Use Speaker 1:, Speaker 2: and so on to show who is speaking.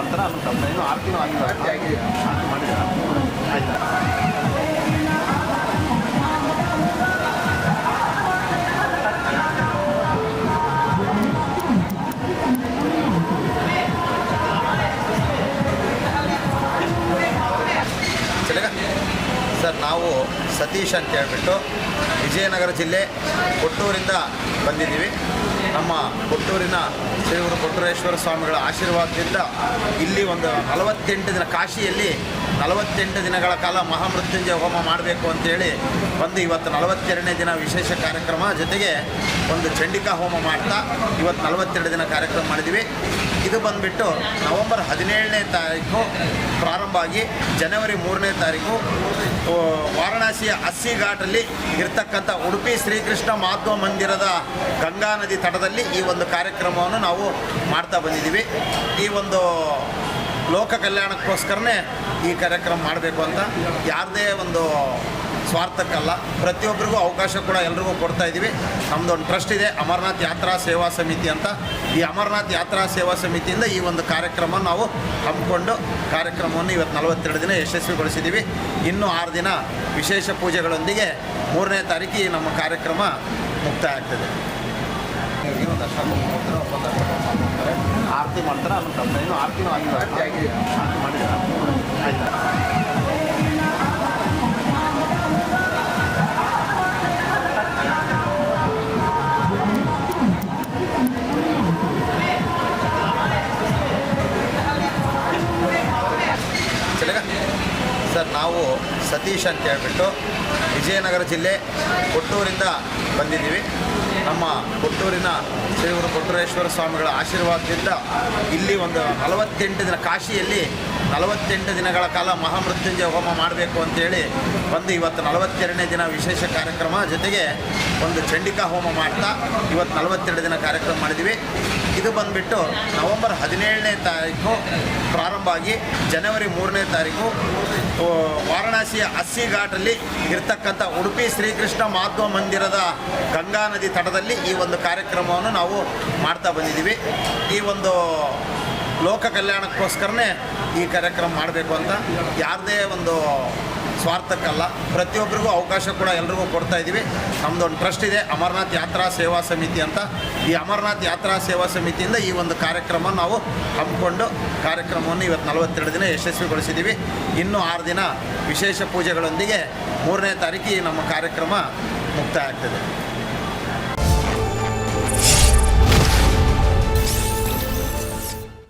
Speaker 1: ಮಾಡ್ತಾರೆ? ಆಮೇಲೆ ತಮ್ಮ ಏನು ತಿಂಗಳು ಆರತಿ ಮಾಡಿದ್ದೀರಾ ಆಯ್ತಾ.
Speaker 2: ಸರ್ ನಾವು ಸತೀಶ್ ಅಂತ ಹೇಳ್ಬಿಟ್ಟು ವಿಜಯನಗರ ಜಿಲ್ಲೆ ಕೊಟ್ಟೂರಿಂದ ಬಂದಿದ್ದೀವಿ. ನಮ್ಮ ಕೊಟ್ಟೂರಿನ ಶ್ರೀ ಗುರು ಕೊಟ್ಟೂರೇಶ್ವರ ಸ್ವಾಮಿಗಳ ಆಶೀರ್ವಾದದಿಂದ ಇಲ್ಲಿ ಒಂದು ನಲವತ್ತೆಂಟು ದಿನ ಕಾಶಿಯಲ್ಲಿ ನಲವತ್ತೆಂಟು ದಿನಗಳ ಕಾಲ ಮಹಾಮೃತ್ಯುಂಜಯ ಹೋಮ ಮಾಡಬೇಕು ಅಂತೇಳಿ ಬಂದು ಇವತ್ತು ನಲವತ್ತೆರಡನೇ ದಿನ ವಿಶೇಷ ಕಾರ್ಯಕ್ರಮ. ಜೊತೆಗೆ ಒಂದು ಚಂಡಿಕಾ ಹೋಮ ಮಾಡ್ತಾ ಇವತ್ತು ನಲವತ್ತೆರಡು ದಿನ ಕಾರ್ಯಕ್ರಮ ಮಾಡಿದ್ದೀವಿ. ಇದು ಬಂದುಬಿಟ್ಟು ನವೆಂಬರ್ ಹದಿನೇಳನೇ ತಾರೀಕು ಪ್ರಾರಂಭ ಆಗಿ ಜನವರಿ ಮೂರನೇ ತಾರೀಕು ವಾರಣಾಸಿಯ ಅಸ್ಸಿ ಘಾಟಲ್ಲಿ ಇರ್ತಕ್ಕಂಥ ಉಡುಪಿ ಶ್ರೀಕೃಷ್ಣ ಮಹಾತ್ಮ ಮಂದಿರದ ಗಂಗಾ ನದಿ ತಟದಲ್ಲಿ ಈ ಒಂದು ಕಾರ್ಯಕ್ರಮವನ್ನು ನಾವು ಮಾಡ್ತಾ ಬಂದಿದ್ದೀವಿ. ಈ ಒಂದು ಲೋಕ ಕಲ್ಯಾಣಕ್ಕೋಸ್ಕರನೇ ಈ ಕಾರ್ಯಕ್ರಮ ಮಾಡಬೇಕು ಅಂತ ಯಾರದೇ ಒಂದು ಸ್ವಾರ್ಥಕ್ಕಲ್ಲ, ಪ್ರತಿಯೊಬ್ಬರಿಗೂ ಅವಕಾಶ ಕೂಡ ಎಲ್ರಿಗೂ ಕೊಡ್ತಾ ಇದ್ದೀವಿ ನಮ್ಮದೊಂದು ಟ್ರಸ್ಟ್ ಇದೆ, ಅಮರನಾಥ್ ಯಾತ್ರಾ ಸೇವಾ ಸಮಿತಿ ಅಂತ. ಈ ಅಮರನಾಥ್ ಯಾತ್ರಾ ಸೇವಾ ಸಮಿತಿಯಿಂದ ಈ ಒಂದು ಕಾರ್ಯಕ್ರಮ ನಾವು ಹಮ್ಮಿಕೊಂಡು ಕಾರ್ಯಕ್ರಮವನ್ನು ಇವತ್ತು ನಲವತ್ತೆರಡು ದಿನ ಯಶಸ್ವಿಗೊಳಿಸಿದ್ದೀವಿ ಇನ್ನೂ ಆರು ದಿನ ವಿಶೇಷ ಪೂಜೆಗಳೊಂದಿಗೆ ಮೂರನೇ ತಾರೀಕು ನಮ್ಮ ಕಾರ್ಯಕ್ರಮ ಮುಕ್ತಾಯ ಆಗ್ತದೆ.
Speaker 1: ಮಾಡ್ತಾರೆ ಅದನ್ನು ತಮ್ಮ ಏನು ಆಯ್ತಾ
Speaker 2: ಸರ್ ನಾವು ಸತೀಶ್ ಅಂತ ಹೇಳ್ಬಿಟ್ಟು ವಿಜಯನಗರ ಜಿಲ್ಲೆ ಕೊಟ್ಟೂರಿಂದ ಬಂದಿದ್ದೀವಿ. ನಮ್ಮ ಕೊಟ್ಟೂರಿನ ಶ್ರೀ ಗುರು ಕೊಟ್ಟೂರೇಶ್ವರ ಸ್ವಾಮಿಗಳ ಆಶೀರ್ವಾದದಿಂದ ಇಲ್ಲಿ ಒಂದು ನಲವತ್ತೆಂಟು ದಿನ ಕಾಶಿಯಲ್ಲಿ ನಲವತ್ತೆಂಟು ದಿನಗಳ ಕಾಲ ಮಹಾಮೃತ್ಯುಂಜಯ ಹೋಮ ಮಾಡಬೇಕು ಅಂತೇಳಿ ಬಂದು ಇವತ್ತು ನಲವತ್ತೆರಡನೇ ದಿನ ವಿಶೇಷ ಕಾರ್ಯಕ್ರಮ ಜೊತೆಗೆ ಒಂದು ಚಂಡಿಕಾ ಹೋಮ ಮಾಡ್ತಾ ಇವತ್ತು ನಲವತ್ತೆರಡು ದಿನ ಕಾರ್ಯಕ್ರಮ ಮಾಡಿದ್ದೀವಿ. ಇದು ಬಂದುಬಿಟ್ಟು ನವೆಂಬರ್ ಹದಿನೇಳನೇ ತಾರೀಕು ಪ್ರಾರಂಭ ಆಗಿ ಜನವರಿ ಮೂರನೇ ತಾರೀಕು ವಾರಣಾಸಿಯ ಅಸ್ಸಿ ಘಾಟಲ್ಲಿ ಇರ್ತಕ್ಕಂಥ ಉಡುಪಿ ಶ್ರೀಕೃಷ್ಣ ಮಹಾತ್ಮ ಮಂದಿರದ ಗಂಗಾ ನದಿ ತಟದಲ್ಲಿ ಈ ಒಂದು ಕಾರ್ಯಕ್ರಮವನ್ನು ನಾವು ಮಾಡ್ತಾ ಬಂದಿದ್ದೀವಿ. ಈ ಒಂದು ಲೋಕ ಕಲ್ಯಾಣಕ್ಕೋಸ್ಕರನೇ ಈ ಕಾರ್ಯಕ್ರಮ ಮಾಡಬೇಕು ಅಂತ ಯಾರದೇ ಒಂದು ಸ್ವಾರ್ಥಕ್ಕಲ್ಲ ಪ್ರತಿಯೊಬ್ಬರಿಗೂ ಅವಕಾಶ ಕೂಡ ಎಲ್ರಿಗೂ ಕೊಡ್ತಾ ಇದ್ದೀವಿ. ನಮ್ಮದೊಂದು ಟ್ರಸ್ಟ್ ಇದೆ, ಅಮರನಾಥ್ ಯಾತ್ರಾ ಸೇವಾ ಸಮಿತಿ ಅಂತ. ಈ ಅಮರನಾಥ್ ಯಾತ್ರಾ ಸೇವಾ ಸಮಿತಿಯಿಂದ ಈ ಒಂದು ಕಾರ್ಯಕ್ರಮ ನಾವು ಹಮ್ಮಿಕೊಂಡು ಕಾರ್ಯಕ್ರಮವನ್ನು ಇವತ್ತು ನಲವತ್ತೆರಡು ದಿನ ಯಶಸ್ವಿಗೊಳಿಸಿದ್ದೀವಿ. ಇನ್ನೂ ಆರು ದಿನ ವಿಶೇಷ ಪೂಜೆಗಳೊಂದಿಗೆ ಮೂರನೇ ತಾರೀಕು ನಮ್ಮ ಕಾರ್ಯಕ್ರಮ ಮುಕ್ತಾಯ ಆಗ್ತದೆ.